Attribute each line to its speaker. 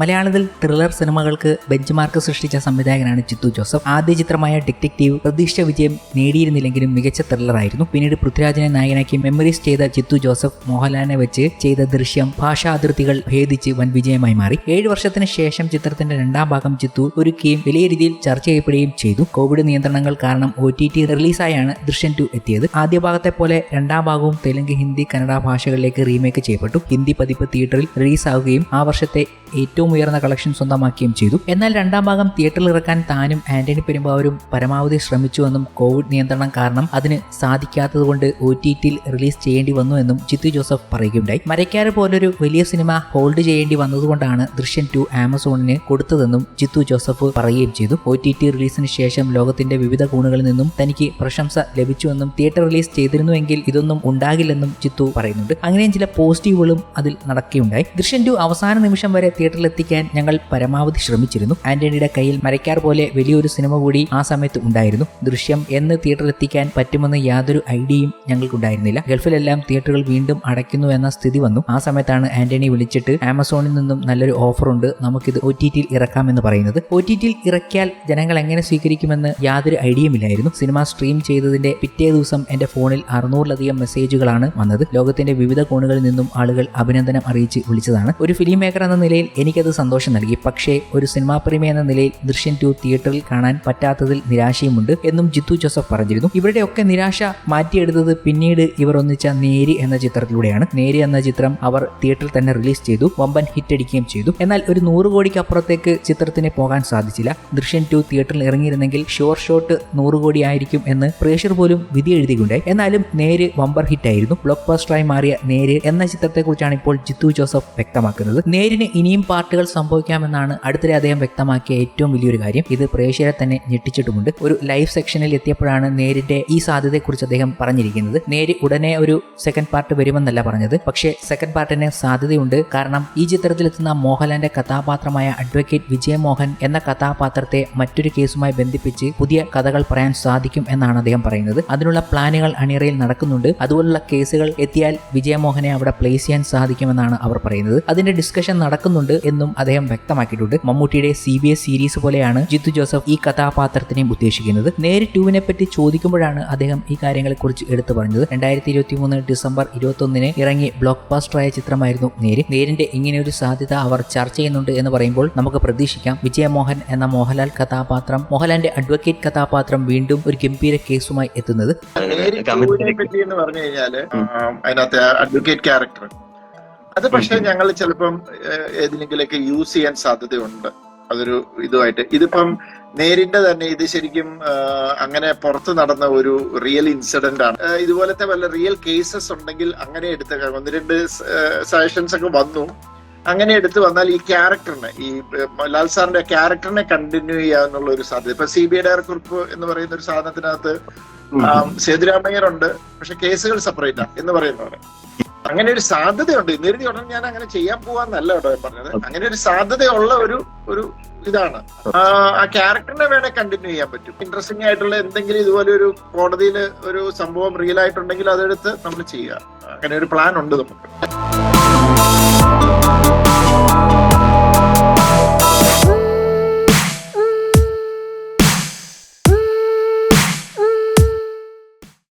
Speaker 1: മലയാളത്തിൽ ത്രില്ലർ സിനിമകൾക്ക് bench mark സൃഷ്ടിച്ച സംവിധായകനാണ് ചിത്തു ജോസഫ്. ആദ്യ ചിത്രമായ ഡിറ്റക്റ്റീവ് പ്രതീക്ഷിച്ച വിജയം നേടിയിരുന്നില്ലെങ്കിലും മികച്ച ത്രില്ലറായിരുന്നു പിന്നീട് പൃഥ്വിരാജിനെ നായകനാക്കി മെമ്മറീസ് ചെയ്ത ചിത്തു ജോസഫ് മോഹൻലാലിനെ വെച്ച് ചെയ്ത ദൃശ്യം ഭാഷാ അതിർത്തികൾ ഭേദിച്ച് വൻ വിജയമായി മാറി. ഏഴ് വർഷത്തിന് ശേഷം ചിത്രത്തിന്റെ രണ്ടാം ഭാഗം ചിത്തു ഒരുക്കുകയും വലിയ രീതിയിൽ ചർച്ച ചെയ്യപ്പെടുകയും ചെയ്തു. കോവിഡ് നിയന്ത്രണങ്ങൾ കാരണം ഒ ടി ടി റിലീസായാണ് ദൃശ്യം ടു എത്തിയത്. ആദ്യ ഭാഗത്തെ പോലെ രണ്ടാം ഭാഗവും തെലുങ്ക് ഹിന്ദി കന്നഡ ഭാഷകളിലേക്ക് റീമേക്ക് ചെയ്യപ്പെട്ടു. ഹിന്ദി പതിപ്പ് തിയേറ്ററിൽ റിലീസാവുകയും ആ വർഷത്തെ ഏറ്റവും ഉയർന്ന കളക്ഷൻ സ്വന്തമാക്കുകയും ചെയ്തു. എന്നാൽ രണ്ടാം ഭാഗം തിയേറ്ററിൽ ഇറക്കാൻ താനും ആന്റണി പെരുമ്പാവൂരും പരമാവധി ശ്രമിച്ചുവെന്നും കോവിഡ് നിയന്ത്രണം കാരണം അതിന് സാധിക്കാത്തതുകൊണ്ട് ഒ ടി ടിയിൽ റിലീസ് ചെയ്യേണ്ടി വന്നു എന്നും ചിത്തു ജോസഫ് പറയുകയുണ്ടായി. മരക്കാര് പോലൊരു വലിയ സിനിമ ഹോൾഡ് ചെയ്യേണ്ടി വന്നതുകൊണ്ടാണ് ദൃശ്യൻ ടു ആമസോണിന് കൊടുത്തതെന്നും ചിത്തു ജോസഫ് പറയുകയും ചെയ്തു. ഒ ടി ടി റിലീസിന് ശേഷം ലോകത്തിന്റെ വിവിധ കോണുകളിൽ നിന്നും തനിക്ക് പ്രശംസ ലഭിച്ചുവെന്നും തിയേറ്റർ റിലീസ് ചെയ്തിരുന്നുവെങ്കിൽ ഇതൊന്നും ഉണ്ടാകില്ലെന്നും ചിത്തു പറയുന്നുണ്ട്. അങ്ങനെയും ചില പോസിറ്റീവുകളും അതിൽ നടക്കുകയുണ്ടായി. ദൃശ്യൻ ടു അവസാന നിമിഷം വരെ തിയേറ്ററിൽ എത്തിക്കാൻ ഞങ്ങൾ പരമാവധി ശ്രമിച്ചിരുന്നു. ആന്റണിയുടെ കയ്യിൽ മരക്കാർ പോലെ വലിയൊരു സിനിമ കൂടി ആ സമയത്ത് ഉണ്ടായിരുന്നു. ദൃശ്യം എന്ന് തിയേറ്ററിൽ എത്തിക്കാൻ പറ്റുമെന്ന് യാതൊരു ഐഡിയയും ഞങ്ങൾക്കുണ്ടായിരുന്നില്ല. ഗൾഫിലെല്ലാം തിയേറ്ററുകൾ വീണ്ടും അടയ്ക്കുന്നു എന്ന സ്ഥിതി വന്നു. ആ സമയത്താണ് ആന്റണി വിളിച്ചിട്ട് ആമസോണിൽ നിന്നും നല്ലൊരു ഓഫറുണ്ട് നമുക്കിത് ഒ ടി ടിയിൽ ഇറക്കാമെന്ന് പറയുന്നത്. ഒ ടി ടിയിൽ ഇറക്കിയാൽ ജനങ്ങൾ എങ്ങനെ സ്വീകരിക്കുമെന്ന് യാതൊരു ഐഡിയയുമില്ലായിരുന്നു സിനിമ സ്ട്രീം ചെയ്തതിന്റെ പിറ്റേ ദിവസം എന്റെ ഫോണിൽ അറുന്നൂറിലധികം മെസ്സേജുകളാണ് വന്നത്. ലോകത്തിന്റെ വിവിധ കോണുകളിൽ നിന്നും ആളുകൾ അഭിനന്ദനം അറിയിച്ച് വിളിച്ചതാണ്. ഒരു ഫിലിം മേക്കർ എന്ന നിലയിൽ എനിക്കത് സന്തോഷം നൽകി. പക്ഷേ ഒരു സിനിമാ പ്രേമി എന്ന നിലയിൽ ദൃശ്യം ടു തിയേറ്ററിൽ കാണാൻ പറ്റാത്തതിൽ നിരാശയുമുണ്ട് എന്നും ജിത്തു ജോസഫ് പറഞ്ഞിരുന്നു. ഇവരുടെയൊക്കെ നിരാശ മാറ്റിയെടുത്തത് പിന്നീട് ഇവർ ഒന്നിച്ച നേരി എന്ന ചിത്രത്തിലൂടെയാണ്. നേരി എന്ന ചിത്രം അവർ തിയേറ്ററിൽ തന്നെ റിലീസ് ചെയ്തു വമ്പൻ ഹിറ്റ് അടിക്കുകയും ചെയ്തു. എന്നാൽ ഒരു നൂറ് കോടിക്ക് അപ്പുറത്തേക്ക് ചിത്രത്തിന് പോകാൻ സാധിച്ചില്ല. ദൃശ്യം ടു തിയേറ്ററിൽ ഇറങ്ങിയിരുന്നെങ്കിൽ ഷോർ ഷോട്ട് നൂറ് കോടി ആയിരിക്കും എന്ന് പ്രേക്ഷർ പോലും വിധി എഴുതിയിട്ടുണ്ടായി. എന്നാലും നേര് വമ്പർ ഹിറ്റായിരുന്നു ബ്ലോക്ക് ബസ്റ്ററായി മാറിയ നേര് എന്ന ചിത്രത്തെക്കുറിച്ചാണ് ഇപ്പോൾ ജിത്തു ജോസഫ് വ്യക്തമാക്കുന്നത്. നേരിന് ഇനിയും പാർട്ടുകൾ സംഭവിക്കാമെന്നാണ് അടുത്തിടെ അദ്ദേഹം വ്യക്തമാക്കിയ ഏറ്റവും വലിയൊരു കാര്യം. ഇത് പ്രേക്ഷകരെ തന്നെ ഞെട്ടിച്ചിട്ടുമുണ്ട്. ഒരു ലൈവ് സെക്ഷനിൽ എത്തിയപ്പോഴാണ് നേരിന്റെ ഈ സാധ്യതയെക്കുറിച്ച് അദ്ദേഹം പറഞ്ഞിരിക്കുന്നത്. നേരി ഉടനെ ഒരു സെക്കൻഡ് പാർട്ട് വരുമെന്നല്ല പറഞ്ഞത്. പക്ഷേ സെക്കൻഡ് പാർട്ടിന് സാധ്യതയുണ്ട്. കാരണം ഈ ചിത്രത്തിലെത്തുന്ന മോഹൻലാലിന്റെ കഥാപാത്രമായ അഡ്വക്കേറ്റ് വിജയമോഹൻ എന്ന കഥാപാത്രത്തെ മറ്റൊരു കേസുമായി ബന്ധിപ്പിച്ച് പുതിയ കഥകൾ പറയാൻ സാധിക്കും എന്നാണ് അദ്ദേഹം പറയുന്നത്. അതിനുള്ള പ്ലാനുകൾ അണിയറയിൽ നടക്കുന്നുണ്ട്. അതുപോലുള്ള കേസുകൾ എത്തിയാൽ വിജയമോഹനെ അവിടെ പ്ലേസ് ചെയ്യാൻ സാധിക്കുമെന്നാണ് അവർ പറയുന്നത്. അതിന്റെ ഡിസ്കഷൻ നടക്കുന്നുണ്ട് എന്നും അദ്ദേഹം വ്യക്തമാക്കിയിട്ടുണ്ട്. മമ്മൂട്ടിയുടെ സി ബി എസ് സീരീസ് പോലെയാണ് ജിത്തു ജോസഫ് ഈ കഥാപാത്രത്തിനെയും ഉദ്ദേശിക്കുന്നത്. നേര് ടുവിനെ പറ്റി ചോദിക്കുമ്പോഴാണ് അദ്ദേഹം ഈ കാര്യങ്ങളെക്കുറിച്ച് എടുത്തു പറഞ്ഞത്. രണ്ടായിരത്തി ഇരുപത്തി മൂന്ന് ഡിസംബർ ഇരുപത്തി ഒന്നിന് ഇറങ്ങി ബ്ലോക്ക് ആയ ചിത്രമായിരുന്നു നേര്. നേരിന്റെ ഇങ്ങനെ ഒരു സാധ്യത അവർ ചർച്ച ചെയ്യുന്നുണ്ട് എന്ന് പറയുമ്പോൾ നമുക്ക് പ്രതീക്ഷിക്കാം. വിജയമോഹൻ എന്ന മോഹൻലാൽ കഥാപാത്രം മോഹൻലാലിന്റെ അഡ്വക്കേറ്റ് കഥാപാത്രം വീണ്ടും ഒരു ഗംഭീര കേസുമായി എത്തുന്നത്.
Speaker 2: അതിനകത്തെ അഡ്വക്കേറ്റ് ക്യാരക്ടർ. അത് പക്ഷെ ഞങ്ങൾ ചിലപ്പം ഏതിനെങ്കിലൊക്കെ ഏതിലെങ്കിലൊക്കെ യൂസ് ചെയ്യാൻ സാധ്യതയുണ്ട്. അതൊരു ഇതുമായിട്ട്. ഇതിപ്പം നേരിന്റെ തന്നെ ഇത് ശരിക്കും അങ്ങനെ പുറത്ത് നടന്ന ഒരു റിയൽ ഇൻസിഡന്റ് ആണ്. ഇതുപോലത്തെ വല്ല റിയൽ കേസസ് ഉണ്ടെങ്കിൽ അങ്ങനെ എടുത്ത ഒന്ന് രണ്ട് സജഷൻസ് ഒക്കെ വന്നു. അങ്ങനെ എടുത്തു വന്നാൽ ഈ ക്യാരക്ടറിനെ ഈ ലാൽ സാറിന്റെ ക്യാരക്ടറിനെ കണ്ടിന്യൂ ചെയ്യാന്നുള്ള ഒരു സാധ്യത. ഇപ്പൊ സി ബി ഐ ഡയർ കുറിപ്പ് എന്ന് പറയുന്ന ഒരു സാധനത്തിനകത്ത് സേതുരാമയ്യർ ഉണ്ട് പക്ഷെ കേസുകൾ സെപ്പറേറ്റ് ആണ് എന്ന് പറയുന്നവരെ. അങ്ങനെ ഒരു സാധ്യതയുണ്ട്. ഇന്നിരുതി ഉടനെ ഞാൻ അങ്ങനെ ചെയ്യാൻ പോവാന്നല്ല കേട്ടോ ഞാൻ പറഞ്ഞത്. അങ്ങനെ ഒരു സാധ്യതയുള്ള ഒരു ഒരു ഇതാണ്. ആ, ആ ക്യാരക്ടറിനെ വേണേ കണ്ടിന്യൂ ചെയ്യാൻ പറ്റും. ഇൻട്രസ്റ്റിംഗ് ആയിട്ടുള്ള എന്തെങ്കിലും ഇതുപോലെ ഒരു കോടതിയിൽ ഒരു സംഭവം റിയൽ ആയിട്ടുണ്ടെങ്കിൽ അതെടുത്ത് നമ്മൾ ചെയ്യുക. അങ്ങനെ ഒരു പ്ലാൻ ഉണ്ട് നമുക്ക്.